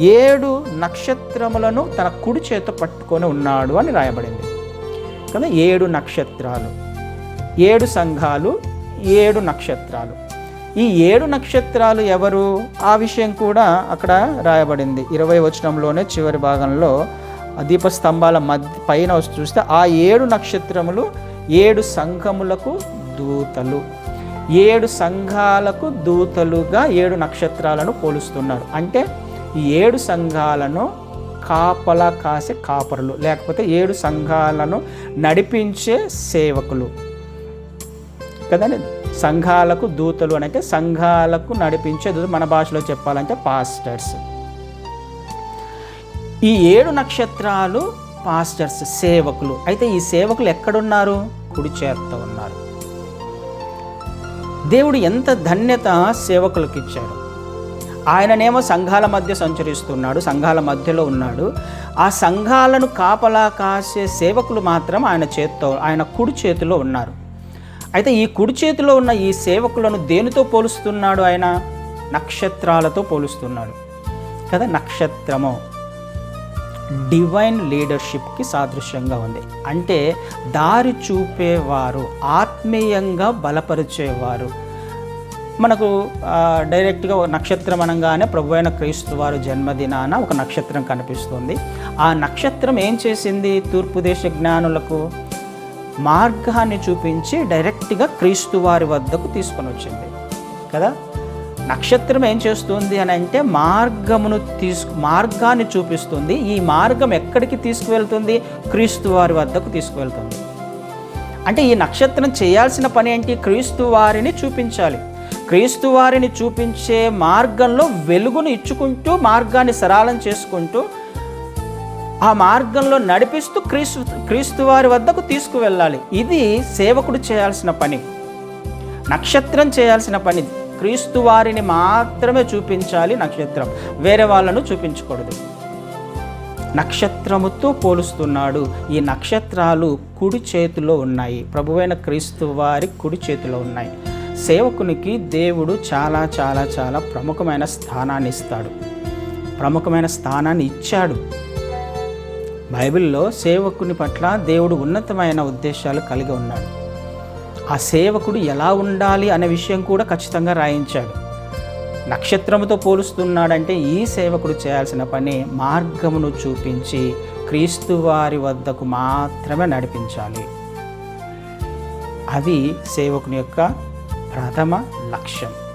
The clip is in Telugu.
ఏడు నక్షత్రములను తన కుడి చేత పట్టుకొని ఉన్నాడు అని రాయబడింది. కదా ఏడు నక్షత్రాలు ఏడు సంఘాలు ఏడు నక్షత్రాలు. ఈ ఏడు నక్షత్రాలు ఎవరు? ఆ విషయం కూడా అక్కడ రాయబడింది. ఇరవై వచనంలోనే చివరి భాగంలో దీపస్తంభాల మధ్య పైన చూస్తే ఆ ఏడు నక్షత్రములు ఏడు సంఘములకు దూతలు. ఏడు సంఘాలకు దూతలుగా ఏడు నక్షత్రాలను పోలుస్తున్నారు. అంటే ఈ ఏడు సంఘాలను కాపలా కాసే కాపరులు లేకపోతే ఏడు సంఘాలను నడిపించే సేవకులు. కదండి? సంఘాలకు దూతలు అని అంటే సంఘాలకు నడిపించే దూతలు మన భాషలో చెప్పాలంటే పాస్టర్స్. ఈ ఏడు నక్షత్రాలు పాస్టర్స్ సేవకులు. అయితే ఈ సేవకులు ఎక్కడున్నారు? కుడి చేత్తో ఉన్నారు. దేవుడు ఎంత ధన్యత సేవకులకు ఇచ్చాడు ఆయననేమో సంఘాల మధ్య సంచరిస్తున్నాడు సంఘాల మధ్యలో ఉన్నాడు. ఆ సంఘాలను కాపలా కాసే సేవకులు మాత్రం ఆయన చేత్తో ఆయన కుడి చేతిలో ఉన్నారు. అయితే ఈ కుడి చేతిలో ఉన్న ఈ సేవకులను దేనితో పోలుస్తున్నాడు ఆయన? నక్షత్రాలతో పోలుస్తున్నాడు. కదా నక్షత్రము. డివైన్ లీడర్షిప్కి సాదృశ్యంగా ఉంది. అంటే దారి చూపేవారు ఆత్మీయంగా బలపరిచేవారు. మనకు డైరెక్ట్గా ఒక నక్షత్రం అనగానే ప్రభు అయిన క్రీస్తు వారు జన్మదినాన ఒక నక్షత్రం కనిపిస్తుంది. ఆ నక్షత్రం ఏం చేసింది? తూర్పు దేశ జ్ఞానులకు మార్గాన్ని చూపించి డైరెక్ట్గా క్రీస్తు వారి వద్దకు తీసుకొని వచ్చింది. కదా? నక్షత్రం ఏం చేస్తుంది అని అంటే మార్గమును తీసుకు మార్గాన్ని చూపిస్తుంది. ఈ మార్గం ఎక్కడికి తీసుకువెళ్తుంది? క్రీస్తు వారి వద్దకు తీసుకువెళ్తుంది. అంటే ఈ నక్షత్రం చేయాల్సిన పని ఏంటి? క్రీస్తు వారిని చూపించాలి. క్రీస్తు వారిని చూపించే మార్గంలో వెలుగును ఇచ్చుకుంటూ మార్గాన్ని సరళం చేసుకుంటూ ఆ మార్గంలో నడిపిస్తూ క్రీస్తు క్రీస్తు వారి వద్దకు తీసుకువెళ్ళాలి. ఇది సేవకుడు చేయాల్సిన పని. నక్షత్రం చేయాల్సిన పని. క్రీస్తు వారిని మాత్రమే చూపించాలి నక్షత్రం. వేరే వాళ్ళను చూపించకూడదు. నక్షత్రముతో పోలుస్తున్నాడు. ఈ నక్షత్రాలు కుడి చేతిలో ఉన్నాయి. ప్రభువైన క్రీస్తు వారి కుడి చేతిలో ఉన్నాయి. సేవకునికి దేవుడు చాలా చాలా చాలా ప్రముఖమైన స్థానాన్ని ఇస్తాడు. ప్రముఖమైన స్థానాన్ని ఇచ్చాడు. బైబిల్లో సేవకుని పట్ల దేవుడు ఉన్నతమైన ఉద్దేశాలు కలిగి ఉన్నాడు. ఆ సేవకుడు ఎలా ఉండాలి అనే విషయం కూడా ఖచ్చితంగా రాయించాడు. నక్షత్రముతో పోలుస్తున్నాడంటే ఈ సేవకుడు చేయాల్సిన పని మార్గమును చూపించి క్రీస్తు వారి వద్దకు మాత్రమే నడిపించాలి. అది సేవకుని యొక్క ప్రథమ లక్ష్యం.